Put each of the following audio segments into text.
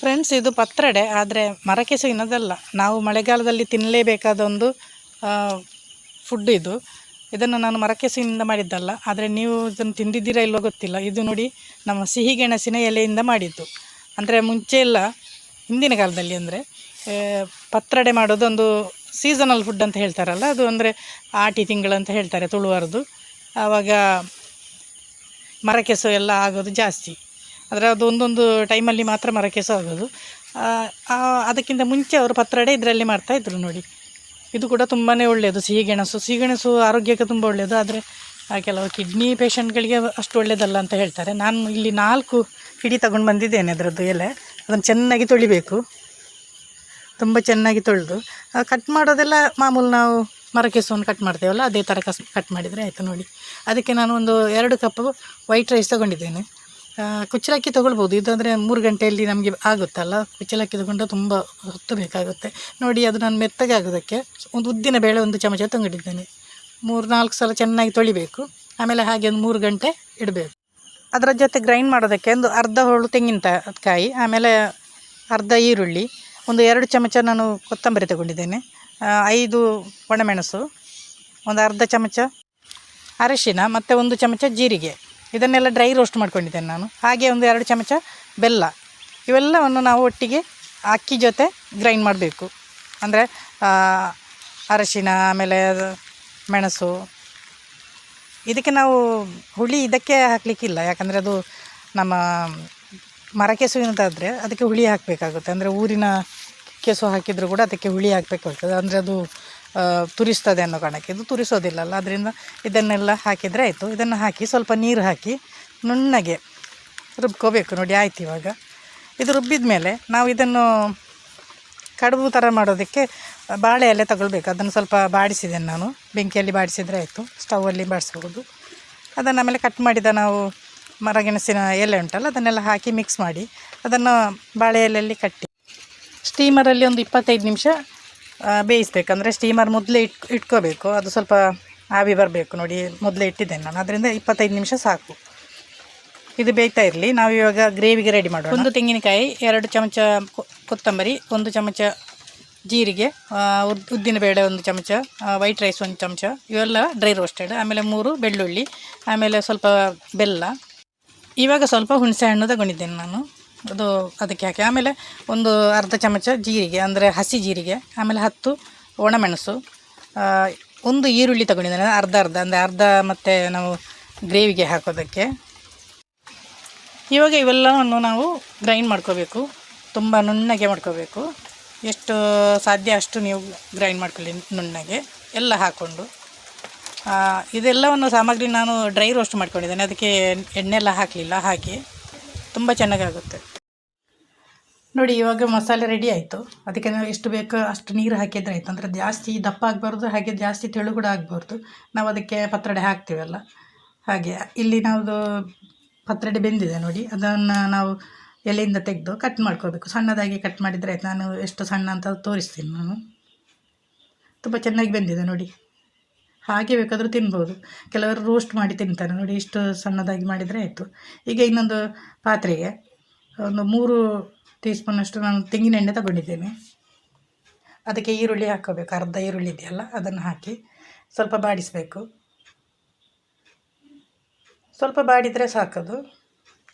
Friends ಇದು ಪತ್ರಡೆ, ಆದರೆ ಮರಕ್ಕೆ ಸಿನ್ನದಲ್ಲ ನಾವು ಮಳೆಗಾಲದಲ್ಲಿ ತಿನ್ನಲೇಬೇಕಾದ ಒಂದು ಫುಡ್ ಇದು. ಇದನ್ನು ನಾನು ಮರಕೆಸಿನಿಂದ ಮಾಡಿದ್ದಲ್ಲ. ಆದರೆ ನೀವು ಇದನ್ನು ತಿಂದಿದ್ದೀರಾ ಇಲ್ಲೋ ಗೊತ್ತಿಲ್ಲ. ಇದು ನೋಡಿ ನಮ್ಮ ಸಿಹಿ ಗೆಣಸಿನ ಎಲೆಯಿಂದ ಮಾಡಿದ್ದು. ಅಂದರೆ ಮುಂಚೆ ಎಲ್ಲ, ಹಿಂದಿನ ಕಾಲದಲ್ಲಿ ಅಂದರೆ ಪತ್ರಡೆ ಮಾಡೋದು ಒಂದು ಸೀಸನಲ್ ಫುಡ್ ಅಂತ ಹೇಳ್ತಾರಲ್ಲ, ಅದು ಅಂದರೆ ಆಟಿ ತಿಂಗಳು ಅಂತ ಹೇಳ್ತಾರೆ ತುಳುವರದು. ಆವಾಗ ಮರಕೆಸು ಎಲ್ಲ ಆಗೋದು ಜಾಸ್ತಿ. ಆದರೆ ಅದು ಒಂದೊಂದು ಟೈಮಲ್ಲಿ ಮಾತ್ರ ಮರಕೆಸು ಆಗೋದು ಅದಕ್ಕಿಂತ ಮುಂಚೆ ಅವರು ಪತ್ರಡೆ ಇದರಲ್ಲಿ ಮಾಡ್ತಾಯಿದ್ರು ನೋಡಿ. ಇದು ಕೂಡ ತುಂಬಾ ಒಳ್ಳೆಯದು ಸಿಹಿಗೆಣಸು ಸಿಹಿಗೆಣಸು ಆರೋಗ್ಯಕ್ಕೆ ತುಂಬ ಒಳ್ಳೆಯದು ಆದರೆ ಕೆಲವು ಕಿಡ್ನಿ ಪೇಷಂಟ್ಗಳಿಗೆ ಅಷ್ಟು ಒಳ್ಳೆಯದಲ್ಲ ಅಂತ ಹೇಳ್ತಾರೆ. ನಾನು ಇಲ್ಲಿ ನಾಲ್ಕು ಹಿಡಿ ತಗೊಂಡು ಬಂದಿದ್ದೇನೆ ಅದರದ್ದು ಎಲೆ. ಅದನ್ನು ಚೆನ್ನಾಗಿ ತೊಳಿಬೇಕು. ತುಂಬ ಚೆನ್ನಾಗಿ ತೊಳೆದು. ಕಟ್ ಮಾಡೋದೆಲ್ಲ ಮಾಮೂಲು ನಾವು ಮರಕೆಸುವನ್ನು ಕಟ್ ಮಾಡ್ತೇವಲ್ಲ, ಅದೇ ಥರ ಕಸ್ ಕಟ್ ಮಾಡಿದರೆ ಆಯಿತು ನೋಡಿ. ಅದಕ್ಕೆ ನಾನು ಒಂದು ಎರಡು ಕಪ್ ವೈಟ್ ರೈಸ್ ತೊಗೊಂಡಿದ್ದೇನೆ. ಕುಚ್ಚಲಕ್ಕಿ ತೊಗೊಳ್ಬೋದು. ಇದು ಅಂದರೆ ಮೂರು ಗಂಟೆಯಲ್ಲಿ ನಮಗೆ ಆಗುತ್ತಲ್ಲ? ಕುಚ್ಚಲಕ್ಕಿ ತೊಗೊಂಡು ತುಂಬ ಹೊತ್ತು ಬೇಕಾಗುತ್ತೆ. ನೋಡಿ, ಅದು ನಾನು ಮೆತ್ತಗೆ ಆಗೋದಕ್ಕೆ ಒಂದು ಉದ್ದಿನ ಬೇಳೆ ಒಂದು ಚಮಚ ತೊಗೊಂಡಿದ್ದೇನೆ. ಮೂರು, ನಾಲ್ಕು ಸಲ ಚೆನ್ನಾಗಿ ತೊಳಿಬೇಕು. ಆಮೇಲೆ ಹಾಗೆ ಒಂದು ಮೂರು ಗಂಟೆ ಇಡಬೇಕು. ಅದರ ಜೊತೆ ಗ್ರೈಂಡ್ ಮಾಡೋದಕ್ಕೆ ಒಂದು ಅರ್ಧ ಹೋಳು ತೆಂಗಿನಕಾಯಿ ಆಮೇಲೆ ಅರ್ಧ ಈರುಳ್ಳಿ, ಒಂದು ಎರಡು ಚಮಚ ನಾನು ಕೊತ್ತಂಬರಿ ತಗೊಂಡಿದ್ದೇನೆ. ಐದು ಒಣಮೆಣಸು, ಒಂದು ಅರ್ಧ ಚಮಚ ಅರಿಶಿನ, ಮತ್ತು ಒಂದು ಚಮಚ ಜೀರಿಗೆ. ಇದನ್ನೆಲ್ಲ ಡ್ರೈ ರೋಸ್ಟ್ ಮಾಡ್ಕೊಂಡಿದ್ದೇನೆ ನಾನು. ಹಾಗೆ ಒಂದು ಎರಡು ಚಮಚ ಬೆಲ್ಲ. ಇವೆಲ್ಲವನ್ನು ನಾವು ಒಟ್ಟಿಗೆ ಅಕ್ಕಿ ಜೊತೆ ಗ್ರೈಂಡ್ ಮಾಡಬೇಕು. ಅಂದರೆ ಅರಶಿನ, ಆಮೇಲೆ ಮೆಣಸು. ಇದಕ್ಕೆ ನಾವು ಹುಳಿ ಇದಕ್ಕೆ ಹಾಕಲಿಕ್ಕಿಲ್ಲ. ಯಾಕಂದರೆ ಅದು ನಮ್ಮ ಮರ ಕೆಸುವಿನದಾದರೆ ಅದಕ್ಕೆ ಹುಳಿ ಹಾಕಬೇಕಾಗುತ್ತೆ. ಅಂದರೆ ಊರಿನ ಕೆಸು ಹಾಕಿದರೂ ಕೂಡ ಅದಕ್ಕೆ ಹುಳಿ ಹಾಕಬೇಕಾಗ್ತದೆ. ಅಂದರೆ ಅದು ತುರಿಸ್ತದೆ ಅನ್ನೋ ಕಾರಣಕ್ಕೆ ಇದು ತುರಿಸೋದಿಲ್ಲಲ್ಲ. ಅದರಿಂದ ಇದನ್ನೆಲ್ಲ ಹಾಕಿದರೆ ಆಯಿತು. ಇದನ್ನು ಹಾಕಿ ಸ್ವಲ್ಪ ನೀರು ಹಾಕಿ ನುಣ್ಣಗೆ ರುಬ್ಕೋಬೇಕು ನೋಡಿ, ಆಯ್ತು ಇವಾಗ. ಇದು ರುಬ್ಬಿದ ಮೇಲೆ ನಾವು ಇದನ್ನು ಕಡುಬು ಥರ ಮಾಡೋದಕ್ಕೆ ಬಾಳೆ ಎಲೆ ತಗೊಳ್ಬೇಕು. ಅದನ್ನು ಸ್ವಲ್ಪ ಬಾಡಿಸಿದ್ದೇನೆ ನಾನು. ಬೆಂಕಿಯಲ್ಲಿ ಬಾಡಿಸಿದರೆ ಆಯಿತು. ಸ್ಟವಲ್ಲಿ ಬಾಡಿಸ್ಬೋದು. ಅದನ್ನು ಆಮೇಲೆ ಕಟ್ ಮಾಡಿದ ನಾವು ಮರಗೆಣಸಿನ ಎಲೆ ಉಂಟಲ್ಲ, ಅದನ್ನೆಲ್ಲ ಹಾಕಿ ಮಿಕ್ಸ್ ಮಾಡಿ ಅದನ್ನು ಬಾಳೆ ಎಲೆಯಲ್ಲಿ ಕಟ್ಟಿ. ಸ್ಟೀಮರಲ್ಲಿ ಒಂದು ಇಪ್ಪತ್ತೈದು ನಿಮಿಷ ಬೇಯಿಸ್ಬೇಕು. ಅಂದರೆ ಸ್ಟೀಮರ್ ಮೊದಲೇ ಇಟ್, ಇಟ್ಕೋಬೇಕು. ಅದು ಸ್ವಲ್ಪ ಆವಿ ಬರಬೇಕು ನೋಡಿ, ಮೊದಲೇ ಇಟ್ಟಿದ್ದೇನೆ ನಾನು. ಅದರಿಂದ ಇಪ್ಪತ್ತೈದು ನಿಮಿಷ ಸಾಕು. ಇದು ಬೇಯ್ತಾ ಇರಲಿ. ನಾವು ಇವಾಗ ಗ್ರೇವಿಗೆ ರೆಡಿ ಮಾಡೋಣ. ಒಂದು ತೆಂಗಿನಕಾಯಿ, ಎರಡು ಚಮಚ ಕೊತ್ತಂಬರಿ, ಒಂದು ಚಮಚ ಜೀರಿಗೆ ಉದ್ದಿನ ಬೇಳೆ ಒಂದು ಚಮಚ ವೈಟ್ ರೈಸ್ ಒಂದು ಚಮಚ, ಇವೆಲ್ಲ ಡ್ರೈ ರೋಸ್ಟೆಡ್ ಆಮೇಲೆ ಮೂರು ಬೆಳ್ಳುಳ್ಳಿ, ಆಮೇಲೆ ಸ್ವಲ್ಪ ಬೆಲ್ಲ. ಇವಾಗ ಸ್ವಲ್ಪ ಹುಣಸೆ ಹಣ್ಣು ತಗೊಂಡಿದ್ದೇನೆ ನಾನು. ಅದು ಅದಕ್ಕೆ ಹಾಕಿ. ಆಮೇಲೆ ಒಂದು ಅರ್ಧ ಚಮಚ ಜೀರಿಗೆ, ಅಂದರೆ ಹಸಿ ಜೀರಿಗೆ, ಆಮೇಲೆ ಹತ್ತು ಒಣಮೆಣಸು ಒಂದು ಈರುಳ್ಳಿ ತಗೊಂಡಿದ್ದೇನೆ ಅರ್ಧ ಅರ್ಧ, ಅಂದರೆ ಅರ್ಧ ಮತ್ತು ನಾವು ಗ್ರೇವಿಗೆ ಹಾಕೋದಕ್ಕೆ. ಇವಾಗ ಇವೆಲ್ಲವನ್ನು ನಾವು ಗ್ರೈಂಡ್ ಮಾಡ್ಕೋಬೇಕು, ತುಂಬ ನುಣ್ಣಗೆ ಮಾಡ್ಕೋಬೇಕು. ಎಷ್ಟು ಸಾಧ್ಯ ಅಷ್ಟು ನೀವು ಗ್ರೈಂಡ್ ಮಾಡ್ಕೊಳ್ಳಿ ನುಣ್ಣಗೆ, ಎಲ್ಲ ಹಾಕ್ಕೊಂಡು. ಇದೆಲ್ಲವನ್ನು ಸಾಮಗ್ರಿ ನಾನು ಡ್ರೈ ರೋಸ್ಟ್ ಮಾಡ್ಕೊಂಡಿದ್ದೇನೆ, ಅದಕ್ಕೆ ಎಣ್ಣೆ ಎಲ್ಲ ಹಾಕಲಿಲ್ಲ, ಹಾಕಿ. ತುಂಬ ಚೆನ್ನಾಗಾಗುತ್ತೆ. ನೋಡಿ, ಇವಾಗ ಮಸಾಲೆ ರೆಡಿ ಆಯಿತು. ಅದಕ್ಕೆ ನಾವು ಎಷ್ಟು ಬೇಕೋ ಅಷ್ಟು ನೀರು ಹಾಕಿದ್ರೆ ಆಯಿತು. ಅಂದರೆ ಜಾಸ್ತಿ ದಪ್ಪ ಆಗಬಾರ್ದು, ಹಾಗೆ ಜಾಸ್ತಿ ತೆಳು ಕೂಡ ಆಗಬಾರ್ದು. ನಾವು ಅದಕ್ಕೆ ಪತ್ರೊಡೆ ಹಾಕ್ತೀವಲ್ಲ. ಹಾಗೆ ಇಲ್ಲಿ ನಾವು ಪತ್ರೊಡೆ ಬೆಂದಿದೆ ನೋಡಿ. ಅದನ್ನು ನಾವು ಎಲೆಯಿಂದ ತೆಗೆದು ಕಟ್ ಮಾಡ್ಕೋಬೇಕು. ಸಣ್ಣದಾಗಿ ಕಟ್ ಮಾಡಿದರೆ ಆಯ್ತು. ನಾನು ಎಷ್ಟು ಸಣ್ಣ ಅಂತ ತೋರಿಸ್ತೀನಿ ನಾನು. ತುಂಬ ಚೆನ್ನಾಗಿ ಬೆಂದಿದೆ ನೋಡಿ. ಹಾಗೆ ಬೇಕಾದರೂ ತಿನ್ಬೋದು. ಕೆಲವರು ರೋಸ್ಟ್ ಮಾಡಿ ತಿಂತಾರೆ ನೋಡಿ. ಇಷ್ಟು ಸಣ್ಣದಾಗಿ ಮಾಡಿದರೆ ಆಯಿತು. ಈಗ ಇನ್ನೊಂದು ಪಾತ್ರೆಗೆ ಒಂದು ಮೂರು ಟೀ ಸ್ಪೂನಷ್ಟು ನಾನು ತೆಂಗಿನ ಎಣ್ಣೆ ತಗೊಂಡಿದ್ದೇನೆ. ಅದಕ್ಕೆ ಈರುಳ್ಳಿ ಹಾಕೋಬೇಕು ಅರ್ಧ ಈರುಳ್ಳಿ ಇದೆಯಲ್ಲ, ಅದನ್ನು ಹಾಕಿ ಸ್ವಲ್ಪ ಬಾಡಿಸಬೇಕು. ಸ್ವಲ್ಪ ಬಾಡಿದರೆ ಸಾಕದು.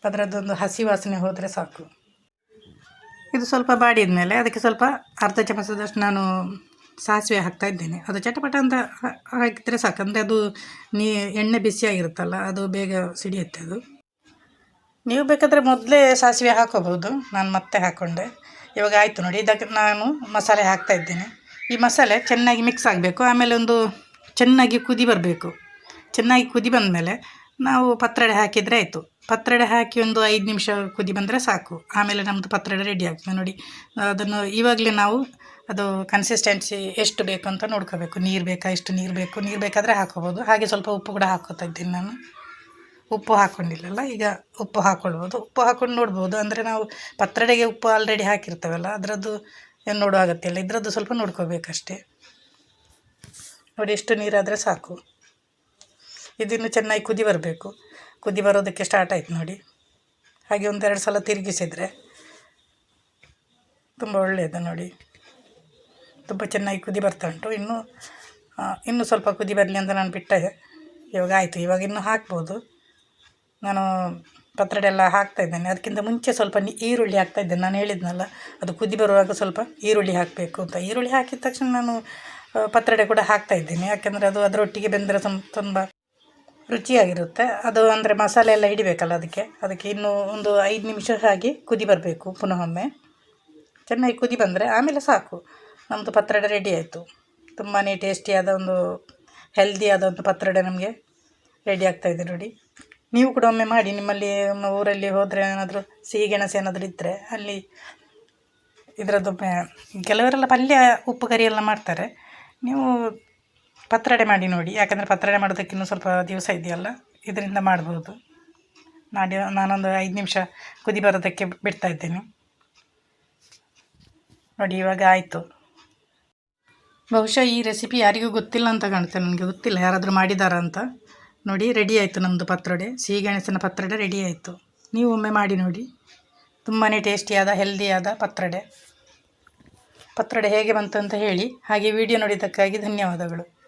ಅದರದ್ದೊಂದು ಹಸಿ ವಾಸನೆ ಹೋದರೆ ಸಾಕು. ಇದು ಸ್ವಲ್ಪ ಬಾಡಿದ ಮೇಲೆ ಅದಕ್ಕೆ ಸ್ವಲ್ಪ ಅರ್ಧ ಚಮಚದಷ್ಟು ನಾನು ಸಾಸಿವೆ ಹಾಕ್ತಾ ಇದ್ದೇನೆ. ಅದು ಚಟಪಟ ಅಂತ ಹಾಕಿದರೆ ಸಾಕು. ಅಂದರೆ ಅದು ನೀ, ಎಣ್ಣೆ ಬಿಸಿಯಾಗಿರುತ್ತಲ್ಲ, ಅದು ಬೇಗ ಸಿಡಿಯುತ್ತೆ ಅದು. ನೀವು ಬೇಕಾದರೆ ಮೊದಲೇ ಸಾಸಿವೆ ಹಾಕೋಬಹುದು. ನಾನು ಮತ್ತೆ ಹಾಕ್ಕೊಂಡೆ ಇವಾಗ ಆಯಿತು ನೋಡಿ. ಇದಕ್ಕೆ ನಾನು ಮಸಾಲೆ ಹಾಕ್ತಾ ಇದ್ದೇನೆ. ಈ ಮಸಾಲೆ ಚೆನ್ನಾಗಿ ಮಿಕ್ಸ್ ಆಗಬೇಕು. ಆಮೇಲೆ ಒಂದು ಚೆನ್ನಾಗಿ ಕುದಿ ಬರಬೇಕು. ಚೆನ್ನಾಗಿ ಕುದಿ ಬಂದಮೇಲೆ ನಾವು ಪತ್ರಡೆ ಹಾಕಿದರೆ ಆಯಿತು. ಪತ್ರಡೆ ಹಾಕಿ ಒಂದು ಐದು ನಿಮಿಷ ಕುದಿ ಬಂದರೆ ಸಾಕು. ಆಮೇಲೆ ನಮ್ಮದು ಪತ್ರಡೆ ರೆಡಿ ಆಗ್ತದೆ ನೋಡಿ. ಅದನ್ನು ಇವಾಗಲೇ ನಾವು ಅದು ಕನ್ಸಿಸ್ಟೆನ್ಸಿ ಎಷ್ಟು ಬೇಕು ಅಂತ ನೋಡ್ಕೋಬೇಕು. ನೀರು ಬೇಕಾ, ಎಷ್ಟು ನೀರು ಬೇಕು. ನೀರು ಬೇಕಾದರೆ ಹಾಕೋಬೋದು ಹಾಗೆ ಸ್ವಲ್ಪ ಉಪ್ಪು ಕೂಡ ಹಾಕೋತಾ ಇದ್ದೀನಿ ನಾನು. ಉಪ್ಪು ಹಾಕೊಂಡಿಲ್ಲಲ್ಲ, ಈಗ ಉಪ್ಪು ಹಾಕ್ಕೊಳ್ಬೋದು ಉಪ್ಪು ಹಾಕೊಂಡು ನೋಡ್ಬೋದು. ಅಂದರೆ ನಾವು ಪತ್ರಡೆಗೆ ಉಪ್ಪು ಆಲ್ರೆಡಿ ಹಾಕಿರ್ತೇವಲ್ಲ, ಅದರದ್ದು ಏನು ನೋಡೋ ಅಗತ್ಯ ಇಲ್ಲ. ಇದರದ್ದು ಸ್ವಲ್ಪ ನೋಡ್ಕೋಬೇಕಷ್ಟೇ. ನೋಡಿ, ಎಷ್ಟು ನೀರಾದರೆ ಸಾಕು. ಇದಿನ್ನು ಚೆನ್ನಾಗಿ ಕುದಿ ಬರಬೇಕು. ಕುದಿ ಬರೋದಕ್ಕೆ ಸ್ಟಾರ್ಟ್ ಆಯ್ತು ನೋಡಿ. ಹಾಗೆ ಒಂದೆರಡು ಸಲ ತಿರುಗಿಸಿದರೆ ತುಂಬ ಒಳ್ಳೆಯದು ನೋಡಿ. ತುಂಬ ಚೆನ್ನಾಗಿ ಕುದಿ ಬರ್ತಾ ಉಂಟು. ಇನ್ನೂ ಇನ್ನೂ ಸ್ವಲ್ಪ ಕುದಿ ಬರಲಿ ಅಂತ ನಾನು ಬಿಟ್ಟೆ. ಇವಾಗ ಆಯಿತು. ಇವಾಗ ಇನ್ನೂ ಹಾಕ್ಬೋದು. ನಾನು ಪತ್ರೊಡೆ ಎಲ್ಲ ಹಾಕ್ತಾ ಇದ್ದೇನೆ. ಅದಕ್ಕಿಂತ ಮುಂಚೆ ಸ್ವಲ್ಪ ಈರುಳ್ಳಿ ಹಾಕ್ತಾ ಇದ್ದೇನೆ. ನಾನು ಹೇಳಿದ್ನಲ್ಲ, ಅದು ಕುದಿ ಬರುವಾಗ ಸ್ವಲ್ಪ ಈರುಳ್ಳಿ ಹಾಕಬೇಕು ಅಂತ. ಈರುಳ್ಳಿ ಹಾಕಿದ ತಕ್ಷಣ ನಾನು ಪತ್ರಡೆ ಕೂಡ ಹಾಕ್ತಾ ಇದ್ದೇನೆ. ಯಾಕೆಂದರೆ ಅದು ಅದರೊಟ್ಟಿಗೆ ಬೆಂದರೆ ತುಂಬ ರುಚಿಯಾಗಿರುತ್ತೆ. ಅದು ಅಂದರೆ ಮಸಾಲೆ ಎಲ್ಲ ಹಿಡಿಬೇಕಲ್ಲ ಅದಕ್ಕೆ. ಅದಕ್ಕೆ ಇನ್ನೂ ಒಂದು ಐದು ನಿಮಿಷ ಹಾಗೆ ಕುದಿ ಬರಬೇಕು ಪುನಃ ಒಮ್ಮೆ. ಚೆನ್ನಾಗಿ ಕುದಿ ಬಂದರೆ ಆಮೇಲೆ ಸಾಕು. ನಮ್ಮದು ಪತ್ರೊಡೆ ರೆಡಿ ಆಯಿತು. ತುಂಬಾ ಟೇಸ್ಟಿಯಾದ ಒಂದು ಹೆಲ್ದಿಯಾದ ಒಂದು ಪತ್ರೊಡೆ ನಮಗೆ ರೆಡಿ ಆಗ್ತಾಯಿದೆ ನೋಡಿ. ನೀವು ಕೂಡ ಒಮ್ಮೆ ಮಾಡಿ ನಿಮ್ಮಲ್ಲಿ ನಿಮ್ಮ ಊರಲ್ಲಿ ಹೋದರೆ ಏನಾದರೂ ಸಿಹಿ ಗೆಣಸು ಏನಾದರೂ ಇದ್ದರೆ ಅಲ್ಲಿ ಇದರದ್ದೊಮ್ಮೆ ಕೆಲವರೆಲ್ಲ ಪಲ್ಯ, ಉಪ್ಪು, ಕರಿ ಎಲ್ಲ ಮಾಡ್ತಾರೆ. ನೀವು ಪತ್ರಡೆ ಮಾಡಿ ನೋಡಿ. ಯಾಕಂದರೆ ಪತ್ರಡೆ ಮಾಡೋದಕ್ಕಿನ್ನೂ ಸ್ವಲ್ಪ ದಿವಸ ಇದೆಯಲ್ಲ, ಇದರಿಂದ ಮಾಡ್ಬೋದು. ನಾಡಿ, ನಾನೊಂದು ಐದು ನಿಮಿಷ ಕುದಿ ಬರೋದಕ್ಕೆ ಬಿಡ್ತಾ ಇದ್ದೇನೆ. ನೋಡಿ, ಇವಾಗ ಆಯಿತು. ಬಹುಶಃ ಈ ರೆಸಿಪಿ ಯಾರಿಗೂ ಗೊತ್ತಿಲ್ಲ ಅಂತ ಕಾಣುತ್ತೆ. ನನಗೆ ಗೊತ್ತಿಲ್ಲ ಯಾರಾದರೂ ಮಾಡಿದಾರ ಅಂತ. ನೋಡಿ ರೆಡಿ ಆಯಿತು ನಮ್ಮದು ಪತ್ರೊಡೆ ಸಿಹಿಗೆಣಸಿನ ಪತ್ರೊಡೆ ರೆಡಿ ಆಯಿತು. ನೀವು ಒಮ್ಮೆ ಮಾಡಿ ನೋಡಿ. ತುಂಬಾ ಟೇಸ್ಟಿಯಾದ ಹೆಲ್ದಿಯಾದ ಪತ್ರೊಡೆ ಪತ್ರೊಡೆ ಹೇಗೆ ಬಂತು ಅಂತ ಹೇಳಿ. ಹಾಗೆ ವಿಡಿಯೋ ನೋಡಿದ್ದಕ್ಕಾಗಿ ಧನ್ಯವಾದಗಳು.